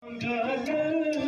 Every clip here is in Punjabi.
两个人。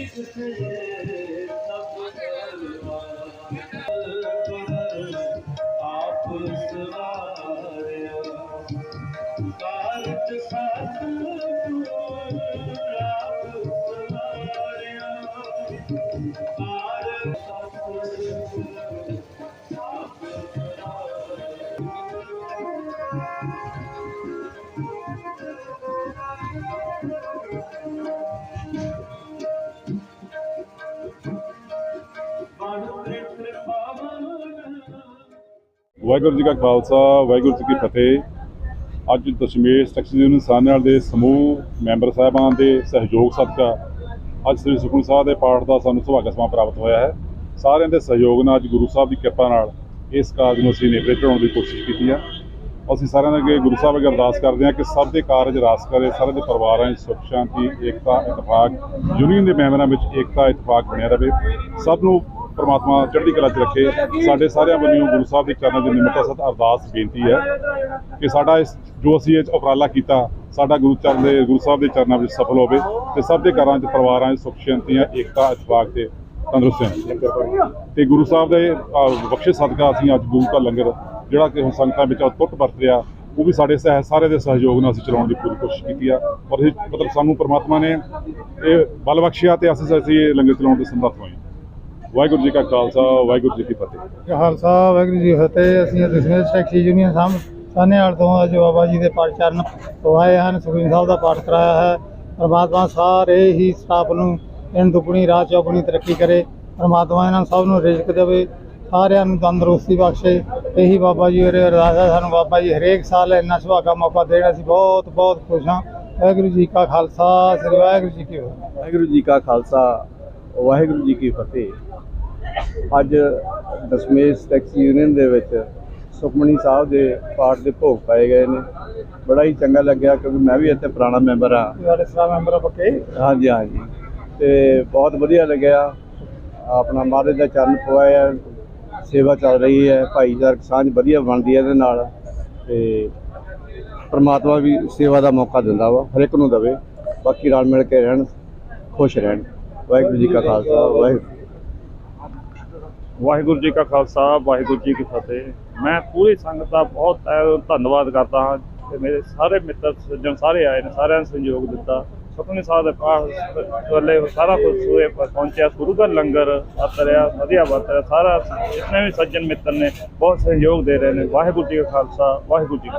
Bye. ਵਾਹਿਗੁਰੂ ਜੀ ਕਾ ਖਾਲਸਾ, ਵਾਹਿਗੁਰੂ ਜੀ ਕੀ ਫਤਿਹ। ਅੱਜ ਦਸ਼ਮੇਸ਼ ਟੈਕਸੀ ਯੂਨੀਅਨ ਸਾਨੇਵਾਲ ਦੇ ਸਮੂਹ ਮੈਂਬਰ ਸਾਹਿਬਾਨ ਦੇ ਸਹਿਯੋਗ ਸਦਕਾ ਅੱਜ ਸ੍ਰੀ ਸੁਖਮਨੀ ਸਾਹਿਬ ਦੇ ਪਾਠ ਦਾ ਸਾਨੂੰ ਸੁਭਾਗਾ ਸਮਾਂ ਪ੍ਰਾਪਤ ਹੋਇਆ ਹੈ। ਸਾਰਿਆਂ ਦੇ ਸਹਿਯੋਗ ਨਾਲ ਅੱਜ ਗੁਰੂ ਸਾਹਿਬ ਦੀ ਕਿਰਪਾ ਨਾਲ ਇਸ ਕਾਰਜ ਨੂੰ ਅਸੀਂ ਨੇਪਰੇ ਚੜਾਉਣ ਦੀ ਕੋਸ਼ਿਸ਼ ਕੀਤੀ ਆ ਅਸੀਂ ਸਾਰਿਆਂ ਦੇ ਅੱਗੇ ਗੁਰੂ ਸਾਹਿਬ ਅੱਗੇ ਅਰਦਾਸ ਕਰਦੇ ਹਾਂ ਕਿ ਸਭ ਦੇ ਕਾਰਜ ਰਾਸ ਕਰੇ, ਸਾਰੇ ਦੇ ਪਰਿਵਾਰਾਂ 'ਚ ਸੁਖ, ਸ਼ਾਂਤੀ, ਏਕਤਾ ਇਤਫਾਕ ਯੂਨੀਅਨ ਦੇ ਮੈਂਬਰਾਂ ਵਿੱਚ ਏਕਤਾ ਇਤਫਾਕ ਬਣਿਆ ਰਹੇ। ਸਭ ਨੂੰ ਪ੍ਰਮਾਤਮਾ ਚੜ੍ਹਦੀ ਕਲਾ 'ਚ ਰੱਖੇ। ਸਾਡੇ ਸਾਰਿਆਂ ਵੱਲੋਂ ਗੁਰੂ ਸਾਹਿਬ ਦੇ ਚਰਨਾਂ 'ਚ ਨਿਮਰਤਾ ਸਤ ਅਰਦਾਸ ਬੇਨਤੀ ਹੈ ਕਿ ਸਾਡਾ ਇਸ ਜੋ ਅਸੀਂ ਇਹ 'ਚ ਉਪਰਾਲਾ ਕੀਤਾ ਸਾਡਾ ਗੁਰੂ ਚਰਨ ਦੇ ਗੁਰੂ ਸਾਹਿਬ ਦੇ ਚਰਨਾਂ ਵਿੱਚ ਸਫਲ ਹੋਵੇ ਤੇ ਸਭ ਦੇ ਘਰਾਂ 'ਚ ਪਰਿਵਾਰਾਂ 'ਚ ਸੁਖ ਸ਼ਾਂਤੀਆਂ ਏਕਤਾ ਇਤਫਾਕ ਤੇ ਤੰਦਰੁਸਤ ਤੇ ਗੁਰੂ ਸਾਹਿਬ ਦੇ ਅਹ, ਬਖਸ਼ੇ ਸਦਕਾ ਅਸੀਂ ਅੱਜ ਗੁਰੂ ਦਾ ਲੰਗਰ ਜਿਹੜਾ ਕਿ ਹੁਣ ਸੰਗਤਾਂ ਵਿੱਚ ਟੁੱਟ ਵਰਤ ਰਿਹਾ ਉਹ ਵੀ ਸਾਡੇ ਸਹਿ ਸਾਰੇ ਦੇ ਸਹਿਯੋਗ ਨਾਲ ਅਸੀਂ ਚਲਾਉਣ ਦੀ ਪੂਰੀ ਕੋਸ਼ਿਸ਼ ਕੀਤੀ ਆ। ਔਰ ਇਹ ਮਤਲਬ ਸਾਨੂੰ ਪਰਮਾਤਮਾ ਨੇ ਇਹ ਬਲ ਬਖਸ਼ਿਆ ਤੇ ਅਸੀਂ ਅਸੀਂ ਇਹ ਲੰਗਰ ਚਲਾਉਣ ਦੇ ਸਮਰੱਥ ਹੋਏ ਵਾਹਿਗੁਰੂ ਜੀ ਕਾ ਖਾਲਸਾ ਵਾਹਿਗੁਰੂ ਜੀ ਕੀ ਫਤਿਹ। ਖਾਲਸਾ ਵਾਹਿਗੁਰੂ ਜੀ ਫਤਿਹ। ਅਸੀਂ ਦਸਵੇਂ ਟੈਕਸੀ ਯੂਨੀਅਨ ਸਾਹਮ ਸਾਨੇਵਾਲ ਤੋਂ ਅੱਜ ਬਾਬਾ ਜੀ ਦੇ ਪਾਠ ਚਰਨ ਤੋਂ ਆਏ ਹਨ ਸੁਖਮਨੀ ਸਾਹਿਬ ਦਾ ਪਾਠ ਕਰਾਇਆ ਹੈ। ਪਰਮਾਤਮਾ ਸਾਰੇ ਹੀ ਸਟਾਫ ਨੂੰ ਇਹਨਾਂ ਦੁਗਣੀ ਰਾਤ ਚੌਗੁਣੀ ਤਰੱਕੀ ਕਰੇ। ਪਰਮਾਤਮਾ ਇਹਨਾਂ ਸਭ ਨੂੰ ਰਿਜ਼ਕ ਦੇਵੇ। ਸਾਰਿਆਂ ਨੂੰ ਤੰਦਰੁਸਤੀ ਬਖਸ਼ੇ। ਇਹੀ ਬਾਬਾ ਜੀ ਉਰੇ ਅਰਦਾਸ ਹੈ। ਸਾਨੂੰ ਬਾਬਾ ਜੀ ਹਰੇਕ ਸਾਲ ਇੰਨਾ ਸੁਭਾਗਾ ਮੌਕਾ ਦੇਣਾ। ਅਸੀਂ ਬਹੁਤ ਬਹੁਤ ਖੁਸ਼ ਹਾਂ। ਵਾਹਿਗੁਰੂ ਜੀ ਕਾ ਖਾਲਸਾ। ਸ੍ਰੀ ਵਾਹਿਗੁਰੂ ਜੀ ਕੀ ਫਤਿਹ। ਵਾਹਿਗੁਰੂ ਜੀ ਕਾ ਖਾਲਸਾ। ਵਾਹਿਗੁਰੂ ਜੀ ਕੀ ਫਤਿਹ। ਅੱਜ ਦਸਮੇਸ਼ ਟੈਕਸੀ ਯੂਨੀਅਨ ਦੇ ਵਿੱਚ ਸੁਖਮਣੀ ਸਾਹਿਬ ਦੇ ਪਾਠ ਦੇ ਭੋਗ ਪਾਏ ਗਏ ਨੇ। ਬੜਾ ਹੀ ਚੰਗਾ ਲੱਗਿਆ ਕਿਉਂਕਿ ਮੈਂ ਵੀ ਇੱਥੇ ਪੁਰਾਣਾ ਮੈਂਬਰ ਹਾਂ। ਸਾਡੇ ਸਭਾ ਮੈਂਬਰ ਪੱਕੇ? ਹਾਂਜੀ ਹਾਂਜੀ। ਤੇ ਬਹੁਤ ਵਧੀਆ ਲੱਗਿਆ। ਆਪਣਾ ਮਹਾਰਾਜ ਦਾ ਚਰਨ ਪਵਾਇਆ ਸੇਵਾ ਚੱਲ ਰਹੀ ਹੈ। ਭਾਈਚਾਰਕ ਸਾਂਝ ਵਧੀਆ ਬਣਦੀ ਹੈ ਇਹਦੇ ਨਾਲ। ਤੇ ਪ੍ਰਮਾਤਮਾ ਵੀ ਸੇਵਾ ਦਾ ਮੌਕਾ ਦਿੰਦਾ ਵਾ। ਹਰ ਇੱਕ ਨੂੰ ਦਵੇ। ਬਾਕੀ ਰਲ ਮਿਲ ਕੇ ਰਹਿਣ ਖੁਸ਼ ਰਹਿਣ। ਵਾਹਿਗੁਰੂ ਜੀ ਕਾ ਖਾਲਸਾ। ਵਾਹਿਗੁਰੂ ਵਾਹਿਗੁਰੂ ਜੀ ਕਾ ਖਾਲਸਾ, ਵਾਹਿਗੁਰੂ ਜੀ ਕੀ ਫਤਿਹ। ਮੈਂ ਪੂਰੀ ਸੰਗਤ ਦਾ ਬਹੁਤ ਧੰਨਵਾਦ ਕਰਦਾ ਹਾਂ ਤੇ ਮੇਰੇ ਸਾਰੇ ਮਿੱਤਰ, ਸੱਜਣ ਸਾਰੇ ਆਏ ਨੇ, ਸਾਰਿਆਂ ਨੇ ਸਹਿਯੋਗ ਦਿੱਤਾ। ਸੁਖਮਨੀ ਸਾਹਿਬ ਦੇ ਪਾਠ ਵੱਲੇ ਸਾਰਾ ਕੁਝ ਸੂਏ ਪਹੁੰਚਿਆ। ਗੁਰੂ ਦਾ ਲੰਗਰ ਵਰਤ ਰਿਹਾ, ਵਧੀਆ ਵਰਤ ਰਿਹਾ। ਸਾਰਾ ਜਿਤਨੇ ਵੀ ਸੱਜਣ ਮਿੱਤਰ ਨੇ, ਬਹੁਤ ਸਹਿਯੋਗ ਦੇ ਰਹੇ ਨੇ। ਵਾਹਿਗੁਰੂ ਜੀ ਕਾ ਖਾਲਸਾ, ਵਾਹਿਗੁਰੂ ਜੀ